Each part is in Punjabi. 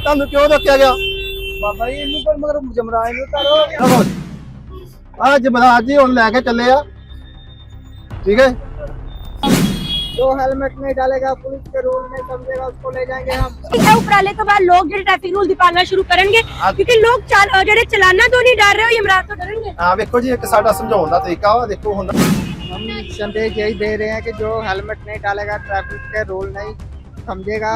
ਤੁਹਾਨੂੰ ਕਿਉਂ ਰੋਕਿਆ ਗਿਆ ਬਾਬਾ ਜੀ ਇਹਨੂੰ ਪਰ ਮਗਰ ਜਮਰਾਜ ਨੂੰ ਕਰੋ ਆ ਜਮਰਾਜ ਜੀ ਹੁਣ ਲੈ ਕੇ ਚੱਲੇ ਆ ਠੀਕ ਹੈ जो हेलमेट नहीं डालेगा पुलिस के रूल नहीं समझेगा उसको ले जाएंगे हम ਇਹ ਉਪਰਾਲੇ ਤੋਂ ਬਾਅਦ ਲੋਕ ਜਿਹੜੇ ਟ੍ਰੈਫਿਕ ਰੂਲ ਦੀ ਪਾਲਣਾ ਸ਼ੁਰੂ ਕਰਨਗੇ ਹਾਂ। ਕਿਉਂਕਿ ਲੋਕ ਚਾਲ- ਅਹ ਜਿਹੜੇ ਚਲਾਨਾਂ ਤੋਂ ਨਹੀਂ ਡਰ ਰਹੇ ਉਹ ਯਮਰਾਜ ਤੋਂ ਡਰਨਗੇ ਹਾਂ ਵੇਖੋ ਜੀ ਇੱਕ ਸਾਡਾ ਸਮਝਾਉਣ ਦਾ ਤਰੀਕਾ ਵਾ ਦੇਖੋ ਹੁਣ हम संदेश यही दे रहे हैं कि जो हेलमेट नहीं डालेगा ट्रैफिक के रूल नहीं समझेगा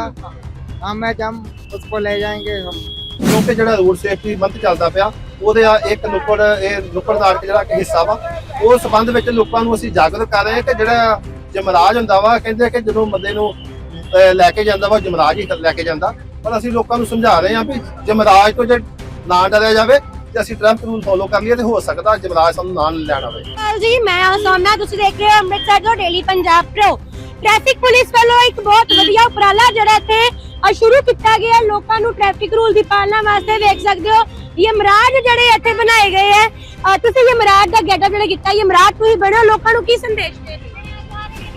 हम है हम उसको ले जाएंगे हम ਕਿਉਂਕਿ ਜਿਹੜਾ ਰੂਲ ਸੇਫਟੀ ਮੰਥ ਚੱਲਦਾ ਪਿਆ ਉਹਦੇ ਆ ਇੱਕ ਨੁੱਕੜ ਇਹ ਨੁੱਕੜ ਦਾ ਜਿਹੜਾ ਇੱਕ ਹਿੱਸਾ ਵਾ ਉਸ ਸੰਬੰਧ ਵਿੱਚ ਲੋਕਾਂ ਨੂੰ ਅਸੀਂ ਜਾਗਰੂਕ ਕਰ ਰਹੇ ਹਾਂ ਕਿ ਜਿਹੜਾ ਜਮਰਾਜ ਹੁੰਦਾ ਵਾ ਕਹਿੰਦੇ ਕਿ ਜਦੋਂ ਬੰਦੇ ਨੂੰ ਅਹ, ਲੈ ਕੇ ਜਾਂਦਾ ਵਾ ਜਮਰਾਜ ਹੀ ਲੈ ਕੇ ਜਾਂਦਾ ਪਰ ਅਸੀਂ ਲੋਕਾਂ ਨੂੰ ਸਮਝਾ ਰਹੇ ਹਾਂ ਵੀ ਜਮਰਾਜ ਤੋਂ ਜੇ ਨਾ ਡਰਿਆ ਜਾਵੇ ਤੇ ਅਸੀਂ ਟ੍ਰੈਫਿਕ ਰੂਲ ਫੋਲੋ ਕਰ ਲਈਏ ਤੇ ਹੋ ਸਕਦਾ ਜਮਰਾਜ ਸਾਨੂੰ ਨਾਲ ਲੈਣਾ ਹੋਵੇ ਹਾਲ ਜੀ ਮੈਂ ਹਾਂ ਸੌਮਿਆ ਤੁਸੀਂ ਦੇਖ ਰਹੇ ਹੋ ਅੰਮ੍ਰਿਤਸਰ ਤੋਂ daily Punjab pro traffic police ਵੱਲੋਂ ਇੱਕ ਬਹੁਤ ਵਧੀਆ ਉਪਰਾਲਾ ਜਿਹੜਾ ਇੱਥੇ ਅ, ਸ਼ੁਰੂ ਕੀਤਾ ਗਿਆ ਹੈ। ਲੋਕਾਂ ਨੂੰ ਟ੍ਰੈਫਿਕ ਰੂਲ ਦੀ ਪਾਲਣਾ ਵਾਸਤੇ ਵੇਖ ਸਕਦੇ ਹੋ ਯਮਰਾਜ ਜਿਹੜੇ ਇੱਥੇ ਬਣਾਏ ਗਏ ਹੈ ਅ, ਤੁਸੀਂ ਯਮਰਾਜ ਦਾ ਗੈਟਅਪ ਜਿਹੜਾ ਕੀਤਾ ਯਮਰਾਜ ਤੁਸੀਂ ਬਣੋ ਲੋਕਾਂ ਨੂੰ ਕੀ ਸੰਦੇਸ਼ ਦੇ ਰਹੇ ਹੋ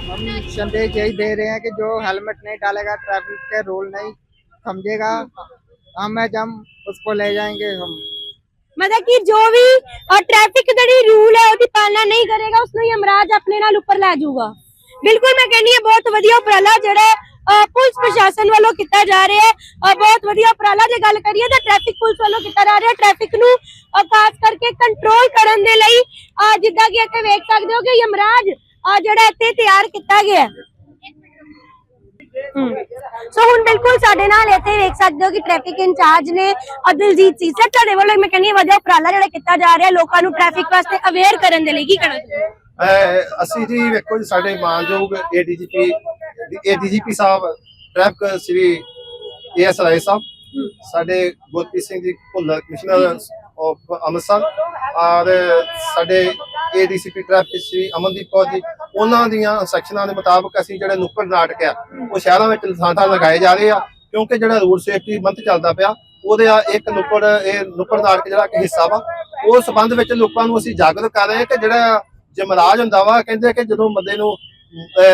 हम संदेश यही दे रहे हैं कि जो हेलमेट नहीं डालेगा ट्रैफिक के रूल नहीं समझेगा हम है हम उसको ले जाएंगे हम ਮਤਲਬ ਕਿ ਜੋ ਵੀ ਟ੍ਰੈਫਿਕ ਜਿਹੜੀ ਰੂਲ ਹੈ ਉਹਦੀ ਪਾਲਣਾ ਨਹੀਂ ਕਰੇਗਾ ਉਸ ਨੂੰ ਯਮਰਾਜ ਆਪਣੇ ਨਾਲ ਉੱਪਰ ਲੈ ਜਾਊਗਾ ਬਿਲਕੁਲ ਮੈਂ ਕਹਿੰਨੀ ਹੈ ਬਹੁਤ ਵਧੀਆ ਉਪਰਾਲਾ ਜਿਹੜਾ ਅਹ, ਪੁਲਿਸ ਪ੍ਰਸ਼ਾਸਨ ਵੱਲੋਂ ਕੀਤਾ ਜਾ ਰਿਹਾ ਹੈ। ਬਹੁਤ ਵਧੀਆ ਉਪਰਾਲਾ ਜੇ ਗੱਲ ਕਰੀਏ ਤਾਂ ਟ੍ਰੈਫਿਕ ਪੁਲਿਸ ਵੱਲੋਂ ਕੀਤਾ ਜਾ ਰਿਹਾ ਟ੍ਰੈਫਿਕ ਨੂੰ ਖਾਸ ਕਰਕੇ ਕੰਟਰੋਲ ਕਰਨ ਦੇ ਲਈ ਜਿੱਦਾਂ ਕਿ ਇੱਥੇ ਵੇਖ ਸਕਦੇ ਹੋ ਕਿ ਯਮਰਾਜ ਜਿਹੜਾ ਇੱਥੇ ਤਿਆਰ ਕੀਤਾ ਗਿਆ ਹੈ। ਸੋ ਹੁਣ ਬਿਲਕੁਲ ਸਾਡੇ ਨਾਲ ਇੱਥੇ ਵੇਖ ਸਕਦੇ ਹੋ ਕਿ ਟ੍ਰੈਫਿਕ ਇੰਚਾਰਜ ਨੇ ਅਹ ਸਿੰਘ ਸਰ, ਤੁਹਾਡੇ ਵੱਲੋਂ ਮੈਂ ਕਹਿੰਦੀ ਵਧੀਆ ਉਪਰਾਲਾ ਜਿਹੜਾ ਕੀਤਾ ਜਾ ਰਿਹਾ ਲੋਕਾਂ ਨੂੰ ਟ੍ਰੈਫਿਕ ਵਾਸਤੇ ਅਵੇਅਰ ਕਰਨ ਦੇ ਲਈ। ਕੀ ਕਰਨਾ ਅਸੀਂ ਜੀ ਵੇਖੋ ਜੀ, ਸਾਡੇ ਮਾਨਯੋਗ ADGP ADGP sahib traffic Shri A S Rai sahib, ਸਾਡੇ ਗੁਰਪ੍ਰੀਤ ਸਿੰਘ ਜੀ, ਭੁੱਲਰ ਕਮਿਸ਼ਨਰ ਆਫ ਅੰਮ੍ਰਿਤਸਰ, ਔਰ ਸਾਡੇ ਏਡੀਸੀਪੀ ਟ੍ਰੈਫਿਕ ਸ੍ਰੀ ਅਮਨਦੀਪ ਕੌਰ ਜੀ, ਉਹਨਾਂ ਦੀਆਂ ਸੈਕਸ਼ਨਾਂ ਦੇ ਮੁਤਾਬਕ ਅਸੀਂ ਜਿਹੜੇ ਨੁੱਕੜ ਨਾਟਕ ਆ, ਉਹ ਸ਼ਹਿਰਾਂ ਵਿੱਚ ਲਸਾਂਠਾ ਲਗਾਏ ਜਾ ਰਹੇ ਆ, ਕਿਉਂਕਿ ਜਿਹੜਾ ਰੋਡ ਸੇਫਟੀ ਮੰਥ ਚੱਲਦਾ ਪਿਆ, ਉਹਦੇ ਆ ਇੱਕ ਨੁੱਕੜ, ਇਹ ਨੁੱਕੜ ਨਾਟਕ ਜਿਹੜਾ ਇੱਕ ਹਿੱਸਾ ਵਾ, ਉਹ ਸੰਬੰਧ ਵਿੱਚ ਲੋਕਾਂ ਨੂੰ ਅਸੀਂ ਜਾਗਰੂਕ ਕਰ ਰਹੇ ਹਾਂ ਕਿ ਜਿਹੜਾ ਜਮਰਾਜ ਹੁੰਦਾ ਵਾ, ਕਹਿੰਦੇ ਕਿ ਜਦੋਂ ਬੰਦੇ ਨੂੰ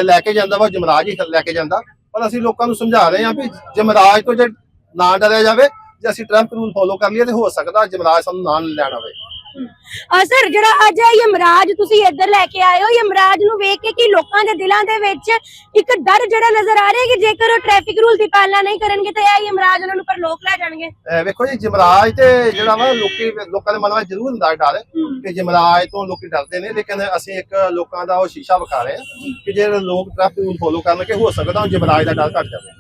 ਲੈ ਕੇ ਜਾਂਦਾ ਵਾ, ਜਮਰਾਜ ਹੀ ਲੈ ਕੇ ਜਾਂਦਾ। ਪਰ ਅਸੀਂ ਲੋਕਾਂ ਨੂੰ ਸਮਝਾ ਰਹੇ ਹਾਂ ਵੀ ਜਮਰਾਜ ਤੋਂ ਜੇ ਨਾ ਡਰਿਆ ਜਾਵੇ, ਜੇ ਅਸੀਂ ਟਰੰਪ ਰੂਲ ਫੋਲੋ ਕਰ ਲਈਏ ਤੇ ਹੋ ਸਕਦਾ ਜਮਰਾਜ ਸਾਨੂੰ ਨਾਲ ਲੈਣਾ ਹੋਵੇ ਸਰ ਜਿਹੜਾ ਅੱਜ ਇਹ ਯਮਰਾਜ ਤੁਸੀਂ ਇੱਧਰ ਲੈ ਕੇ ਆਏ ਹੋ। ਯਮਰਾਜ ਨੂੰ ਵੇਖ ਕੇ ਕੀ ਲੋਕਾਂ ਦੇ ਦਿਲਾਂ ਦੇ ਵਿੱਚ ਇੱਕ ਡਰ ਜਿਹੜਾ ਨਜ਼ਰ ਆ ਰਿਹਾ ਕਿ ਜੇਕਰ ਉਹ ਟ੍ਰੈਫਿਕ ਰੂਲ ਦੀ ਪਾਲਣਾ ਨਹੀਂ ਕਰਨਗੇ ਤਾਂ ਇਹ ਯਮਰਾਜ ਉਹਨਾਂ ਨੂੰ ਪਰਲੋਕ ਲੈ ਜਾਣਗੇ। ਵੇਖੋ ਜੀ ਜਮਰਾਜ ਤੇ ਜਿਹੜਾ ਵਾ ਲੋਕੀ ਲੋਕਾਂ ਦੇ ਮਨ ਵਿੱਚ ਜ਼ਰੂਰ ਹੁੰਦਾ ਡਰ ਕਿ ਜਮਰਾਜ ਤੋਂ ਲੋਕੀ ਡਰਦੇ ਨੇ ਲੇਕਿਨ ਅਸੀਂ ਇੱਕ ਲੋਕਾਂ ਦਾ ਉਹ ਸ਼ੀਸ਼ਾ ਵਿਖਾ ਰਹੇ ਹਾਂ ਕਿ ਜਿਹੜੇ ਲੋਕ ਟ੍ਰੈਫਿਕ ਰੂਲ ਫੋਲੋ ਕਰਨਗੇ ਹੋ ਸਕਦਾ ਉਹ ਜਮਰਾਜ ਦਾ ਡਰ ਘਟ ਜਾਵੇ।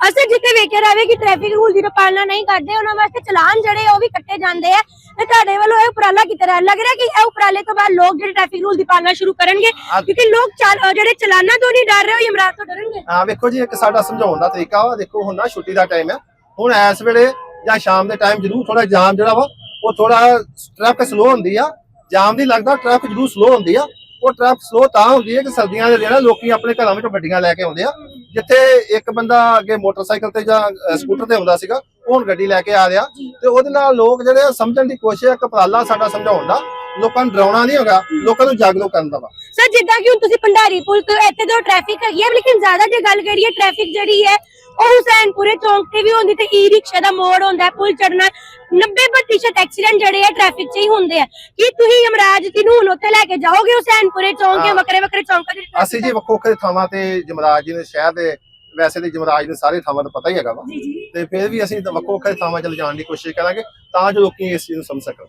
ਅਸਰ ਜਿੱਥੇ ਵੇਖਿਆ ਜਾਵੇ ਕਿ ਟ੍ਰੈਫਿਕ ਰੂਲ ਦੀ ਪਾਲਣਾ ਨਹੀਂ ਕਰਦੇ ਉਹਨਾਂ ਵਾਸਤੇ ਚਲਾਨ ਜਿਹੜੇ ਉਹ ਵੀ ਕੱਟੇ ਜਾਂਦੇ ਆ। ਤੇ ਤੁਹਾਡੇ ਵੱਲੋਂ ਇਹ ਉਪਰਾਲਾ ਕੀਤਾ ਜਾ ਲੱਗ ਰਿਹਾ ਕਿ ਇਹ ਉਪਰਾਲੇ ਤੋਂ ਬਾਅਦ ਲੋਕ ਜਿਹੜੇ ਟ੍ਰੈਫਿਕ ਰੂਲ ਦੀ ਪਾਲਣਾ ਸ਼ੁਰੂ ਕਰਨਗੇ। ਕਿਉਂਕਿ ਲੋਕ ਜਿਹੜੇ ਚਲਾਨਾਂ ਤੋਂ ਨਹੀਂ ਡਰ ਰਹੇ ਉਹ ਯਮਰਾਜ ਤੋਂ ਡਰਨਗੇ। ਹਾਂ ਵੇਖੋ ਜੀ ਇੱਕ ਸਾਡਾ ਸਮਝਾਉਣ ਦਾ ਤਰੀਕਾ ਵਾ। ਦੇਖੋ ਹੁਣ ਨਾ ਛੁੱਟੀ ਦਾ ਟਾਈਮ ਹੈ ਹੁਣ ਇਸ ਵੇਲੇ ਜਾਂ ਸ਼ਾਮ ਦੇ ਟਾਈਮ ਜ਼ਰੂਰ ਥੋੜਾ ਜਾਮ ਜਿਹੜਾ ਵਾ ਉਹ ਥੋੜਾ ਟ੍ਰੈਫਿਕ ਸਲੋ ਹੁੰਦੀ ਆ। ਜਾਮ ਦੀ ਲੱਗਦਾ ਟ੍ਰੈਫਿਕ ਜ਼ਰੂਰ ਸਲੋ ਹੁੰਦੀ ਆ। ਉਹ ਟ੍ਰੈਫਿਕ ਸਲੋ ਤਾਂ ਹੁੰਦੀ ਹੈ ਕਿ ਸਰਦੀਆਂ ਦੇ ਦਿਨਾਂ ਲੋਕੀ ਆਪਣੇ ਘਰਾਂ ਵਿੱਚੋਂ ਗੱਡੀਆਂ ਲੈ ਕੇ ਆਉਂਦੇ ਆ। ਜਿੱਥੇ ਇੱਕ ਬੰਦਾ ਅੱਗੇ ਮੋਟਰਸਾਈਕਲ ਤੇ ਜਾਂ ਸਕੂਟਰ ਤੇ ਆਉਂਦਾ ਸੀਗਾ ਉਹ ਹੁਣ ਗੱਡੀ ਲੈ ਕੇ ਆ ਰਿਹਾ। ਤੇ ਉਹਦੇ ਨਾਲ ਲੋਕ ਜਿਹੜੇ ਆ ਸਮਝਣ ਦੀ ਕੋਸ਼ਿਸ਼ ਹੈ ਕਪਰਾਲਾ ਸਾਡਾ ਸਮਝਾਉਣ ਦਾ। ਲੋਕਾਂ ਨੂੰ ਡਰਾਉਣਾ ਨਹੀਂ ਹੋਗਾ ਲੋਕਾਂ ਨੂੰ ਜਾਗਰੂਕ ਕਰਨ ਦਾ ਵਾ। ਸਰ ਜਿੱਦਾਂ ਕਿ ਹੁਣ ਤੁਸੀਂ ਭੰਡਾਰੀ ਪੁਲ ਤੋਂ ਇੱਥੇ ਤੋਂ ਟ੍ਰੈਫਿਕ ਹੈਗੀ ਹੈ ਲੇਕਿਨ ਜ਼ਿਆਦਾ ਜੇ ਗੱਲ ਕਰੀਏ ਟ੍ਰੈਫਿਕ ਜਿਹੜੀ ਹੈ ਉਹ ਹੁਸੈਨਪੁਰੇ ਚੌਂਕ ਤੇ ਵੀ ਹੁੰਦੀ ਤੇ ਈ ਰਿਕਸ਼ਾ ਦਾ ਮੋੜ ਹੁੰਦਾ ਹੈ ਪੁਲ ਚੜਨਾ 90% ਐਕਸੀਡੈਂਟ ਜਿਹੜੇ ਆ ਟ੍ਰੈਫਿਕ 'ਚ ਹੀ ਹੁੰਦੇ ਆ। ਕੀ ਤੁਸੀਂ ਯਮਰਾਜ ਜੀ ਨੂੰ ਹੁਣ ਉੱਥੇ ਲੈ ਕੇ ਜਾਓਗੇ ਹੁਸੈਨਪੁਰੇ ਚੌਂਕ ਹਾਂ। ਵੱਖਰੇ ਵੱਖਰੇ ਚੌਂਕਾਂ ਦੇ? ਅਸੀਂ ਜੀ ਵੱਖੋ ਵੱਖਰੇ ਥਾਵਾਂ ਤੇ ਜਮਰਾਜ ਜੀ ਨੇ ਸ਼ਹਿਰ ਦੇ ਵੈਸੇ ਤੇ ਜਮਰਾਜ ਦੇ ਸਾਰੇ ਥਾਵਾਂ ਦਾ ਪਤਾ ਹੀ ਹੈਗਾ ਵਾ। ਤੇ ਫਿਰ ਵੀ ਅਸੀਂ ਵੱਖੋ ਵੱਖਰੇ ਥਾਵਾਂ 'ਚ ਲਿਜਾਣ ਦੀ ਕੋਸ਼ਿਸ਼ ਕਰਾਂਗੇ ਤਾਂ ਜੋ ਲੋਕੀ ਇਸ ਚੀਜ਼ ਨੂੰ ਸਮਝ ਸਕਣ।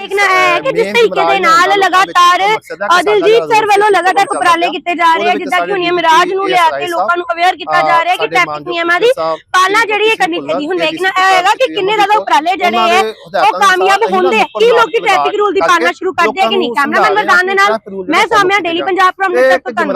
ਦੇਖਣਾ ਹੈ ਕਿ ਜਿਸ ਤਰੀਕੇ ਦੇ ਨਾਲ ਲਗਾਤਾਰ ਮਕਸਦ ਹੈ ਕਿ ਦਿਲਜੀਤ ਸਾਡਾ ਸਰ ਵੱਲੋਂ ਲਗਾਤਾਰ ਉਪਰਾਲੇ ਕੀਤੇ ਜਾ ਰਹੇ ਆ ਜਿੱਦਾਂ ਕਿ ਹੁਣ ਸਾਡੇ ਯਮਰਾਜ ਨੂੰ ਲਿਆ ਕੇ ਲੋਕਾਂ ਨੂੰ ਅਵੇਅਰ ਕੀਤਾ ਜਾ ਰਿਹਾ ਕਿ ਟ੍ਰੈਫਿਕ ਨਿਯਮਾਂ ਦੀ ਪਾਲਣਾ ਜਿਹੜੀ ਹੈ ਕਰਨੀ ਚਾਹੀਦੀ ਹੁਣ ਵੇਖਣਾ ਇਹ ਹੋਏਗਾ ਕਿ ਕਿੰਨੇ ਜ਼ਿਆਦਾ ਉਪਰਾਲੇ ਜਿਹੜੇ ਹੈ ਉਹ ਕਾਮਯਾਬ ਹੁੰਦੇ ਕੀ ਲੋਕੀ ਟ੍ਰੈਫਿਕ ਰੂਲ ਦੀ ਪਾਲਣਾ ਸ਼ੁਰੂ ਕਰਦੇ ਆ ਕਿ ਨਹੀਂ ਕੈਮਰਾਮੈਨ ਮਰਦਾਨ ਦੇ ਨਾਲ ਮੈਂ ਸਾਹਮਣੇ ਡੇਲੀ ਪੰਜਾਬ ਪ੍ਰੋਗਰਾਮ ਤੋਂ ਤੁਹਾਨੂੰ